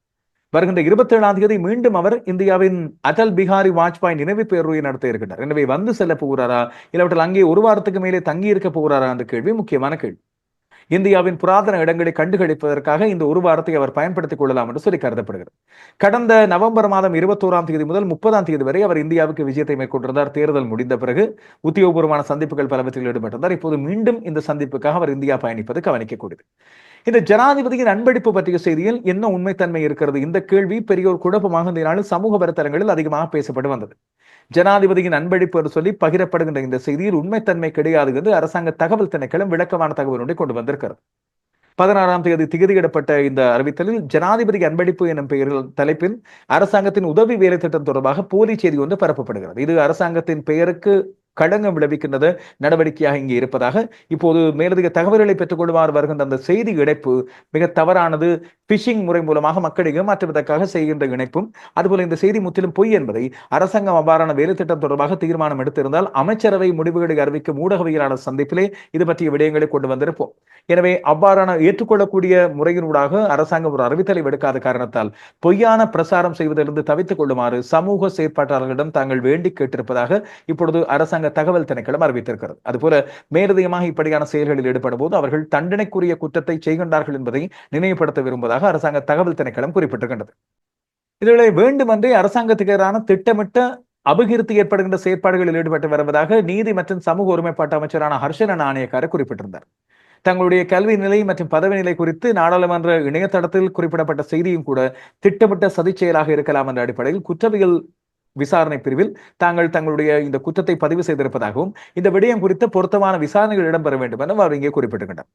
வருகின்ற இருபத்தி ஏழாம் தேதி மீண்டும் அவர் இந்தியாவின் அடல் பிஹாரி வாஜ்பாய் நினைவு பேருரையை நடத்த இருக்கின்றார். எனவே வந்து செல்ல போகிறாரா? இல்லவற்றில் அங்கே ஒரு வாரத்துக்கு மேலே தங்கி இருக்க போகிறாரா? என்ற கேள்வி முக்கியமான கேள்வி. இந்தியாவின் புராதன இடங்களை கண்டுகளிப்பதற்காக இந்த ஒரு வாரத்தை அவர் பயன்படுத்திக் கொள்ளலாம் என்று சொல்லி கருதப்படுகிறது. கடந்த நவம்பர் மாதம் இருபத்தோராம் தேதி முதல் முப்பதாம் தேதி வரை அவர் இந்தியாவுக்கு விஜயத்தை மேற்கொண்டிருந்தார். தேர்தல் முடிந்த பிறகு உத்தியோகபூர்வமான சந்திப்புகள் பலவற்றில் ஈடுபட்டிருந்தார். இப்போது மீண்டும் இந்த சந்திப்புக்காக அவர் இந்தியா பயணிப்பது கவனிக்கக்கூடியது. இந்த ஜனாதிபதியின் அன்பளிப்பு பற்றிய செய்தியில் என்ன உண்மைத்தன்மை இருக்கிறது? இந்த கேள்வி பெரியோர் குழப்பமாக இந்த நாளில் சமூக வலைத்தளங்களில் அதிகமாக பேசப்பட்டு வந்தது. ஜனாதிபதியின் அன்பளிப்பு என்று சொல்லி பகிரப்படுகின்ற இந்த செய்தியில் உண்மைத்தன்மை கிடையாது என்று அரசாங்க தகவல் திணைக்களம் விளக்கமான தகவல் ஒன்றை கொண்டு வந்திருக்கிறது. பதினாறாம் தேதி திகதியிடப்பட்ட இந்த அறிவித்தலில் ஜனாதிபதி அன்பளிப்பு எனும் பெயரில் தலைப்பில் அரசாங்கத்தின் உதவி வேலை திட்டம் தொடர்பாக போலி செய்தி ஒன்று பரப்பப்படுகிறது. இது அரசாங்கத்தின் பெயருக்கு களங்கம் விளைவிக்கின்றது நடவடிக்கையாக இங்கே இருப்பதாக. இப்போது மேலதிக தகவல்களை பெற்றுக் கொள்வார் வருகின்ற அந்த செய்தி இணைப்பு மிக தவறானது. பிஷிங் முறை மூலமாக மக்களை ஏமாற்றுவதற்காக செய்கின்ற இணைப்பும் அதுபோல இந்த செய்தி முற்றிலும் பொய் என்பதை அரசாங்கம் அவ்வாறான வேலை திட்டம் தொடர்பாக தீர்மானம் எடுத்திருந்தால் அமைச்சரவை முடிவுகளை அறிவிக்கும் ஊடகவியலாளர் சந்திப்பிலே இது பற்றிய விடயங்களை கொண்டு வந்திருப்போம். எனவே அவ்வாறான ஏற்றுக்கொள்ளக்கூடிய முறையினூடாக அரசாங்கம் ஒரு அறிவித்தலை விடுக்காத காரணத்தால் பொய்யான பிரசாரம் செய்வதிலிருந்து தவித்துக் கொள்ளுமாறு சமூக செயற்பாட்டாளர்களிடம் தாங்கள் வேண்டி கேட்டிருப்பதாக இப்பொழுது அரசாங்க தகவல் திணைக்களம் அறிவித்திருக்கிறது. அதுபோல மேலதிகமாக இப்படியான செயல்களில் ஈடுபடும் போது அவர்கள் தண்டனைக்குரிய குற்றத்தை செய்கின்றார்கள் என்பதை நினைவுபடுத்த விரும்புவதாக அரசாங்க தகவல் திணைக்களம் குறிப்பிட்டிருக்கின்றது. இதுகளை வேண்டுமென்றே அரசாங்கத்துக்கு எதிரான திட்டமிட்ட அபகீர்த்தி ஏற்படுகின்ற செயற்பாடுகளில் ஈடுபட்டு வருவதாக நீதி மற்றும் சமூக ஒருமைப்பாட்டு அமைச்சரான ஹர்ஷன நாணயக்கார குறிப்பிட்டிருந்தார். தங்களுடைய கல்வி நிலை மற்றும் பதவி நிலை குறித்து நாடாளுமன்ற இணையதளத்தில் குறிப்பிடப்பட்ட செய்தியும் கூட திட்டமிட்ட சதி செயலாக இருக்கலாம் என்ற அடிப்படையில் குற்றவியல் விசாரணை பிரிவில் தாங்கள் தங்களுடைய இந்த குற்றத்தை பதிவு செய்திருப்பதாகவும் இந்த விடயம் குறித்த பொருத்தமான விசாரணைகள் இடம்பெற வேண்டும் என அவர் இங்கே குறிப்பிட்டிருக்கின்றனர்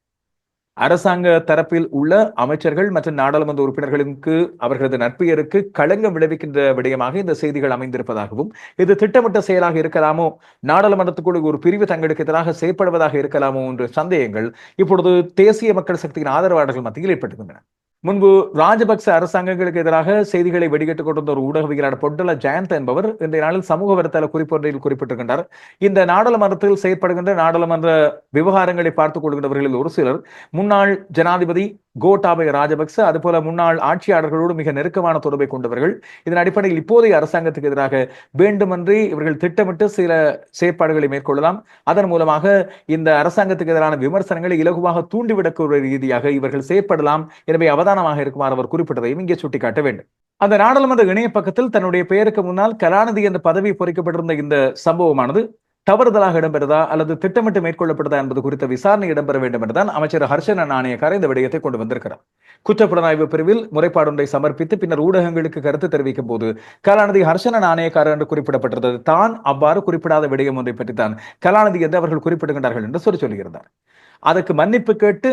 அரசாங்க தரப்பில் உள்ள அமைச்சர்கள் மற்றும் நாடாளுமன்ற உறுப்பினர்களுக்கு அவர்களது நட்பெயருக்கு களங்கம் விளைவிக்கின்ற விடயமாக இந்த செய்திகள் அமைந்திருப்பதாகவும் இது திட்டமிட்ட செயலாக இருக்கலாமோ நாடாளுமன்றத்துக்குள் ஒரு பிரிவு தங்களுக்கு எதிராக செயற்படுவதாக இருக்கலாமோ என்ற சந்தேகங்கள் இப்பொழுது தேசிய மக்கள் சக்தியின் ஆதரவாளர்கள் மத்தியில் ஏற்பட்டுகின்றன முன்பு ராஜபக்ச அரசாங்கங்களுக்கு எதிராக செய்திகளை வெடிகட்டுக் கொண்டிருந்த ஒரு ஊடகவியலாளர் பொட்டல ஜெயந்த் என்பவர் இன்றைய நாளில் சமூக வலைத்தள குறிப்பொன்றில் குறிப்பிட்டிருக்கின்றார். இந்த நாடாளுமன்றத்தில் செயற்படுகின்ற நாடாளுமன்ற விவகாரங்களை பார்த்துக் கொள்கின்றவர்களில் ஒரு சிலர் முன்னாள் ஜனாதிபதி கோட்டாபய ராஜபக்ச அதுபோல முன்னாள் ஆட்சியாளர்களோடு மிக நெருக்கமான தொடர்பை கொண்டவர்கள். இதன் அடிப்படையில் இப்போதைய அரசாங்கத்துக்கு எதிராக வேண்டுமென்றே இவர்கள் திட்டமிட்டு சில செயற்பாடுகளை மேற்கொள்ளலாம். அதன் மூலமாக இந்த அரசாங்கத்துக்கு எதிரான விமர்சனங்களை இலகுவாக தூண்டிவிடக்கூடிய ரீதியாக இவர்கள் செயற்படலாம். எனவே சமாதானமாக இருக்குமாறு அவர் குறிப்பிட்டதையும் இங்கே சுட்டிக்காட்ட வேண்டும். அந்த நாடாளுமன்ற இணைய பக்கத்தில் தன்னுடைய பெயருக்கு முன்னால் கலாநிதி என்ற பதவி பொறிக்கப்பட்டிருந்த இந்த சம்பவமானது தவறுதலாக இடம்பெறுதா அல்லது திட்டமிட்டு மேற்கொள்ளப்படுதா என்பது குறித்த விசாரணை இடம்பெற வேண்டும் என்றுதான் அமைச்சர் ஹர்ஷன நாணயக்கார இந்த விடயத்தை கொண்டு வந்திருக்கிறார். குற்றப்புலனாய்வு பிரிவில் முறைப்பாடொன்றை சமர்ப்பித்து பின்னர் ஊடகங்களுக்கு கருத்து தெரிவிக்கும் போது கலாநிதி ஹர்ஷன நாணயக்காரர் என்று குறிப்பிடப்பட்டிருந்தது. தான் அவ்வாறு குறிப்பிடாத விடயம் ஒன்றை பற்றித்தான் கலாநிதி என்று அவர்கள் குறிப்பிடுகின்றார்கள் என்று சொல்லி சொல்லியிருந்தார். அதற்கு மன்னிப்பு கேட்டு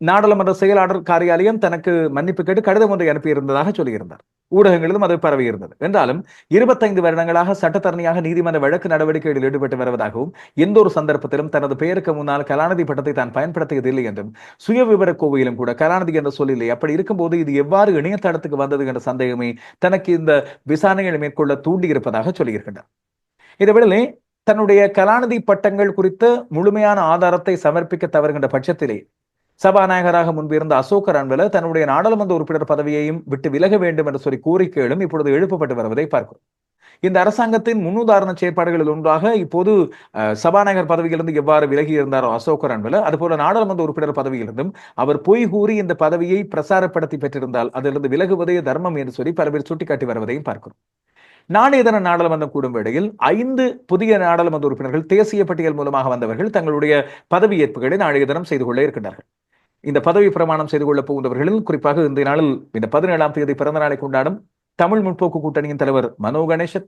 நாடாளுமன்ற செயலாளர் காரியாலயம் தனக்கு மன்னிப்பு கேட்டு கடிதம் ஒன்றை அனுப்பியிருந்ததாக சொல்லியிருந்தார். ஊடகங்களிலும் அது பரவி இருந்தது என்றாலும் இருபத்தைந்து வருடங்களாக சட்டத்தரணியாக நீதிமன்ற வழக்கு நடவடிக்கைகளில் ஈடுபட்டு வருவதாகவும் எந்த ஒரு சந்தர்ப்பத்திலும் தனது பெயருக்கு முன்னால் கலாநிதி பட்டத்தை தான் பயன்படுத்தியதில்லை என்றும் சுய விவர கோவையிலும் கூட கலாநிதி என்ற சொல்லில்லை. அப்படி இருக்கும்போது இது எவ்வாறு இணையதளத்துக்கு வந்தது என்ற சந்தேகமே தனக்கு இந்த விசாரணைகளை மேற்கொள்ள தூண்டியிருப்பதாக சொல்லியிருக்கின்றார். இதேவேளை தன்னுடைய கலாநிதி பட்டங்கள் குறித்த முழுமையான ஆதாரத்தை சமர்ப்பிக்க தவறுகின்ற பட்சத்திலே சபாநாயகராக முன்பிருந்த அசோக் ரன்வெல தன்னுடைய நாடாளுமன்ற உறுப்பினர் பதவியையும் விட்டு விலக வேண்டும் என்று சொல்லி கோரிக்கைகளும் இப்பொழுது எழுப்பப்பட்டு வருவதை பார்க்கிறோம். இந்த அரசாங்கத்தின் முன்னுதாரண செயற்பாடுகளில் ஒன்றாக இப்போது சபாநாயகர் பதவியிலிருந்து எவ்வாறு விலகி இருந்தாரோ அசோக் ரன்வெல அதுபோல நாடாளுமன்ற உறுப்பினர் பதவியிலிருந்தும் அவர் பொய் கூறி இந்த பதவியை பிரசாரப்படுத்தி பெற்றிருந்தால் அதிலிருந்து விலகுவதே தர்மம் என்று சொல்லி பல பேர் சுட்டிக்காட்டி வருவதையும் பார்க்கிறோம். நாளைய நாடாளுமன்றம் கூடும் வேளையில் ஐந்து புதிய நாடாளுமன்ற உறுப்பினர்கள் தேசிய பட்டியல் மூலமாக வந்தவர்கள் தங்களுடைய பதவியேற்புகளை நாளைய தினம் செய்து கொள்ள இருக்கின்றார்கள். இந்த பதவி பிரமாணம் செய்து கொள்ளப் போகின்றவர்களும் குறிப்பாக இந்த நாளில் இந்த பதினேழாம் தேதி பிறந்த நாளை கொண்டாடும் தமிழ் முற்போக்கு கூட்டணியின் தலைவர் மனோ கணேசன்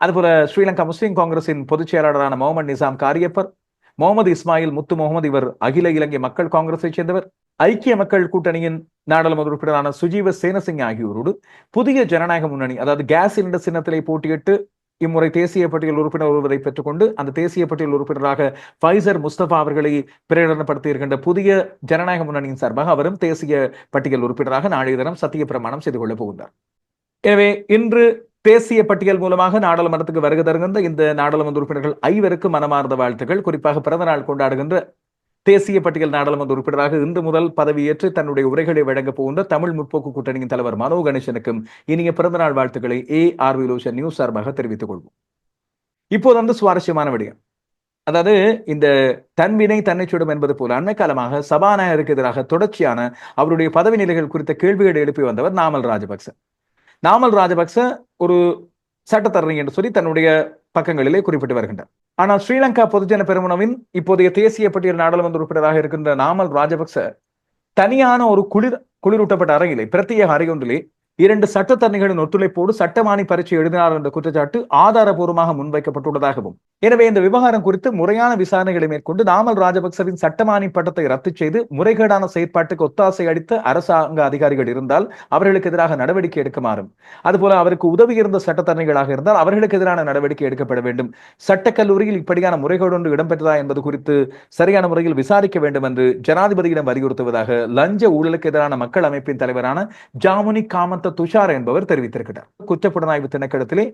அதுபோல ஸ்ரீலங்கா முஸ்லீம் காங்கிரசின் பொதுச் செயலாளரான முகமது நிசாம் காரியப்பர் முகமது இஸ்மாயில் முத்து முகமது இவர் அகில இலங்கை மக்கள் காங்கிரஸை சேர்ந்தவர் ஐக்கிய மக்கள் கூட்டணியின் நாடாளுமன்ற உறுப்பினரான சுஜீவ சேனசிங் ஆகியோரோடு புதிய ஜனநாயக முன்னணி அதாவது கேஸ் சிலிண்டர் சின்னத்திலே போட்டியிட்டு இம்முறை தேசிய பட்டியல் உறுப்பினர் ஒருவரை பெற்றுக்கொண்டு அந்த தேசிய பட்டியல் உறுப்பினராக ஃபைசர் முஸ்தபா அவர்களை பிரகடனப்படுத்தி இருக்கின்ற புதிய ஜனநாயக முன்னணியின் சார்பாக அவரும் தேசிய பட்டியல் உறுப்பினராக நாளைய தினம் சத்திய பிரமாணம் செய்து கொள்ளப் போகின்றார். எனவே இன்று தேசிய பட்டியல் மூலமாக நாடாளுமன்றத்துக்கு வருகை தருகின்ற இந்த நாடாளுமன்ற உறுப்பினர்கள் ஐவருக்கு மனமார்ந்த வாழ்த்துக்கள். குறிப்பாக பிறந்த நாள் கொண்டாடுகின்ற தேசிய பட்டியல் நாடாளுமன்ற உறுப்பினராக இன்று முதல் பதவியேற்று தன்னுடைய உரைகளை வழங்கப் போகின்ற தமிழ் முற்போக்கு கூட்டணியின் தலைவர் மனோ கணேசனுக்கும் இனிய பிறந்தநாள் வாழ்த்துக்களை ஏ. ஆர். விலோஷன் நியூஸ் சார்பாக தெரிவித்துக் கொள்வோம். இப்போது வந்து சுவாரஸ்யமான விடயம். அதாவது இந்த தன்வினை தன்னை சுடும் என்பது போல அண்மை காலமாக சபாநாயகருக்கு எதிராக தொடர்ச்சியான அவருடைய பதவி நிலைகள் குறித்த கேள்விகளை எழுப்பி வந்தவர் நாமல் ராஜபக்ச. நாமல் ராஜபக்ச ஒரு சட்டத்தரணி என்று சொல்லி தன்னுடைய பக்கங்களிலே குறிப்பிட்டு வருகின்றார் ஆனால் ஸ்ரீலங்கா பொதுஜன பெருமனவின் இப்போதைய தேசிய பட்டியல் நாடாளுமன்ற உறுப்பினராக இருக்கின்ற நாமல் ராஜபக்ச தனியான ஒரு குளிர் குளிரூட்டப்பட்ட அறையிலே பிரத்யேக அறை ஒன்றிலே இரண்டு சட்டத்தரணிகளின் ஒத்துழைப்போடு சட்டமானி பரீட்சை எழுதினார் என்ற குற்றச்சாட்டு ஆதாரபூர்வமாக முன்வைக்கப்பட்டுள்ளதாகவும். எனவே இந்த விவகாரம் குறித்து முறையான விசாரணைகளை மேற்கொண்டு நாமல் ராஜபக்சவின் சட்டமானி பட்டத்தை ரத்து செய்து முறைகேடான செயற்பாட்டுக்கு ஒத்தாசை அளித்த அரசாங்க அதிகாரிகள் இருந்தால் அவர்களுக்கு எதிராக நடவடிக்கை எடுக்குமாறும். அதுபோல அவருக்கு உதவி இருந்த சட்டத்தரணிகளாக இருந்தால் அவர்களுக்கு எதிரான நடவடிக்கை எடுக்கப்பட வேண்டும். சட்டக்கல்லூரியில் இப்படியான முறைகேடு ஒன்று இடம்பெற்றதா என்பது குறித்து சரியான முறையில் விசாரிக்க வேண்டும் என்று ஜனாதிபதியிடம் வலியுறுத்துவதாக லஞ்ச ஊழலுக்கு எதிரான மக்கள் அமைப்பின் தலைவரான ஜாமுனி காமத் காமந்த துஷார் என்பவர் தெரிவித்திருக்கிறார். குற்றப்புலனாய்வு திணைக்களத்திலே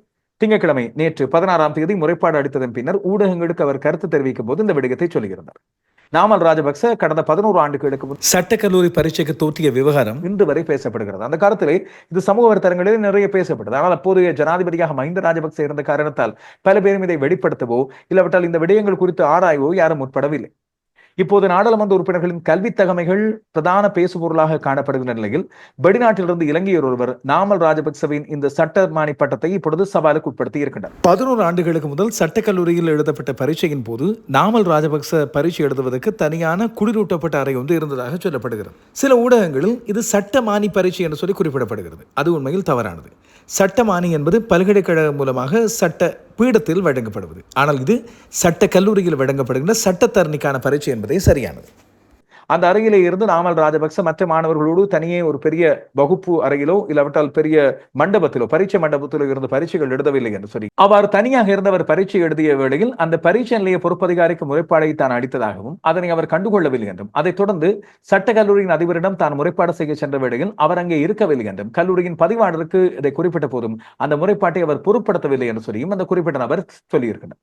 திங்கட்கிழமை நேற்று பதினாறாம் தேதி முறைப்பாடு அளித்ததன் பின்னர் ஊடகங்களுக்கு அவர் கருத்து தெரிவிக்கும் போது இந்த விடயத்தை சொல்லியிருந்தார். நாமல் ராஜபக்ச கடந்த பதினோரு ஆண்டுகளுக்கு சட்டக்கல்லூரி பரீட்சைக்கு தோற்றிய விவகாரம் இன்று வரை பேசப்படுகிறது. அந்த காலத்திலே இது சமூக வலைத்தளங்களில் நிறைய பேசப்பட்டது. ஆனால் அப்போதைய ஜனாதிபதியாக மஹிந்த ராஜபக்ச இருந்த காரணத்தால் பல பேரும் இதை வெளிப்படுத்தவோ இல்லாவிட்டால் இந்த விடயங்கள் குறித்து ஆராயவோ யாரும் முற்படவில்லை. இப்போது நாடாளுமன்ற உறுப்பினர்களின் கல்வி தகமைகள் பிரதான பேசுபொருளாக காணப்படுகின்ற நிலையில் வெளிநாட்டிலிருந்து இலங்கையர் ஒருவர் நாமல் ராஜபக்சவின் இந்த சட்டமானி பட்டத்தை இப்பொழுது சவாலுக்கு உட்படுத்தி இருக்கின்றார். பதினோரு ஆண்டுகளுக்கு முதல் சட்டக்கல்லூரியில் எழுதப்பட்ட பரீட்சையின் போது நாமல் ராஜபக்ச பரீட்சை எழுதுவதற்கு தனியான குளிரூட்டப்பட்ட அறை ஒன்று இருந்ததாக சொல்லப்படுகிறது. சில ஊடகங்களில் இது சட்டமானி பரீட்சை என்று சொல்லி குறிப்பிடப்படுகிறது. அது உண்மையில் தவறானது. சட்டமானி என்பது பல்கலைக்கழகம் மூலமாக சட்ட பீடத்தில் வழங்கப்படுவது. ஆனால் இது சட்ட கல்லூரியில் வழங்கப்படுகின்ற சட்டத்தரணிக்கான பரீட்சை என்பது என்பதே சரியானது. அந்த அறையிலே இருந்து நாமல் ராஜபக்ச மற்ற மாணவர்களோடு தனியே ஒரு பெரிய வகுப்பு அறையிலோ இல்லாவிட்டால் பெரிய மண்டபத்திலோ பரீட்சை மண்டபத்திலோ இருந்து பரீட்சைகள் எழுதவில்லை என்று சொல்லி. அவர் தனியாக இருந்தவர் பரீட்சை எழுதிய வேளையில் அந்த பரீட்சை நிலைய பொறுப்பதிகாரிக்கு முறைப்பாடை தான் அளித்ததாகவும் அதனை அவர் கண்டுகொள்ளவில்லை என்றும் அதைத் தொடர்ந்து சட்ட கல்லூரியின் அதிபரிடம் தான் முறைப்பாடு செய்ய சென்ற வேளையில் அவர் அங்கே இருக்கவில்லை என்றும் கல்லூரியின் பதிவாளருக்கு இதை குறிப்பிட்ட போதும் அந்த முறைப்பாட்டை அவர் பொருட்படுத்தவில்லை என்று சொல்லியும் அந்த குறிப்பிட்ட நபர் சொல்லியிருக்கிறார்.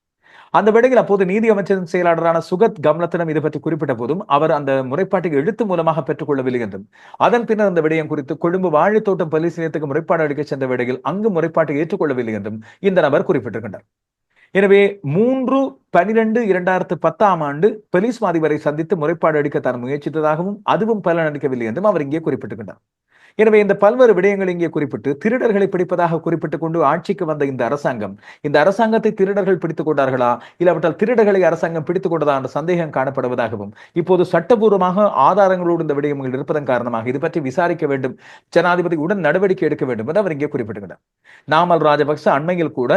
அந்த வேளையில் அப்போது நீதி அமைச்சரின் செயலாளரான சுகத் கம்லத்திடம் இது பற்றி குறிப்பிட்ட போதும் அவர் அந்த முறைப்பாட்டை எழுத்து மூலமாக பெற்றுக்கொள்ளவில்லை என்றும் அதன் பின்னர் அந்த விடயம் குறித்து கொழும்பு வாழைத்தோட்டம் போலீஸ் நிலையத்துக்கு முறைப்பாடு அளிக்க சென்ற வேளையில் அங்கு முறைப்பாட்டை ஏற்றுக்கொள்ளவில்லை என்றும் இந்த நபர் குறிப்பிட்டிருக்கின்றார். எனவே மூன்று பனிரெண்டு இரண்டாயிரத்து பத்தாம் ஆண்டு போலீஸ் மாதிபரை சந்தித்து முறைப்பாடு அளிக்க தான் முயற்சித்ததாகவும் அதுவும் பலன் அளிக்கவில்லை என்றும் அவர் இங்கே குறிப்பிட்டிருக்கின்றார். எனவே இந்த பல்வேறு விடயங்கள் இங்கே குறிப்பிட்டு திருடர்களை பிடிப்பதாக குறிப்பிட்டுக் கொண்டு ஆட்சிக்கு வந்த இந்த அரசாங்கம் இந்த அரசாங்கத்தை திருடர்கள் பிடித்துக் கொண்டார்களா? இல்லாவிட்டால் திருடர்களை அரசாங்கம் பிடித்துக் கொண்டதா என்ற சந்தேகம் காணப்படுவதாகவும் இப்போது சட்டபூர்வமாக ஆதாரங்களோடு இந்த விடயங்கள் இருப்பதன் காரணமாக இது பற்றி விசாரிக்க வேண்டும். ஜனாதிபதி உடன் நடவடிக்கை எடுக்க வேண்டும் என்று அவர் இங்கே குறிப்பிட்டுகிறார் நாமல் ராஜபக்ச அண்மையில் கூட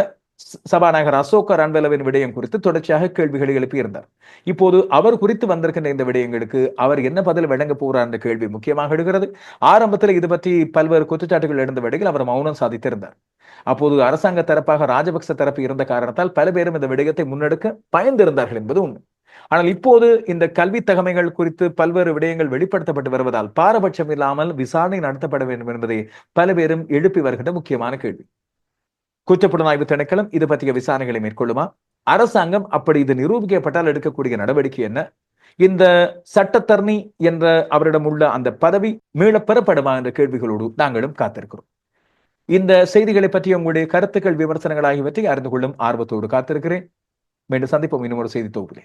சபாநாயகர் அசோக ரன்வெலவின் விடயம் குறித்து தொடர்ச்சியாக கேள்விகளை எழுப்பியிருந்தார். இப்போது அவர் குறித்து வந்திருக்கின்ற இந்த விடயங்களுக்கு அவர் என்ன பதில் வழங்க போறார் என்ற கேள்வி முக்கியமாக எடுக்கிறது ஆரம்பத்தில் இது பற்றி பல்வேறு குற்றச்சாட்டுகள் எழுந்த விடையில் அவர் மௌனம் சாதித்திருந்தார். அப்போது அரசாங்க தரப்பாக ராஜபக்ச தரப்பு இருந்த காரணத்தால் பல பேரும் இந்த விடயத்தை முன்னெடுக்க பயந்திருந்தார்கள் என்பது உண்மை. ஆனால் இப்போது இந்த கல்வி தகமைகள் குறித்து பல்வேறு விடயங்கள் வெளிப்படுத்தப்பட்டு வருவதால் பாரபட்சம் இல்லாமல் விசாரணை நடத்தப்பட வேண்டும் என்பதை பல பேரும் எழுப்பி வருகின்ற முக்கியமான கேள்வி. குற்றப்புலனாய்வு திணைக்களம் இது பற்றிய விசாரணைகளை மேற்கொள்ளுமா? அரசாங்கம் அப்படி இது நிரூபிக்கப்பட்டால் எடுக்கக்கூடிய நடவடிக்கை என்ன? இந்த சட்டத்தரணி என்ற அவரிடம் உள்ள அந்த பதவி மீள என்ற கேள்விகளோடு நாங்களும் காத்திருக்கிறோம். இந்த செய்திகளை பற்றி உங்களுடைய கருத்துக்கள் விமர்சனங்கள் ஆகியவற்றை அறிந்து கொள்ளும் ஆர்வத்தோடு காத்திருக்கிறேன். மீண்டும் சந்திப்போம். இன்னும் ஒரு செய்தி தொகுப்பிலே.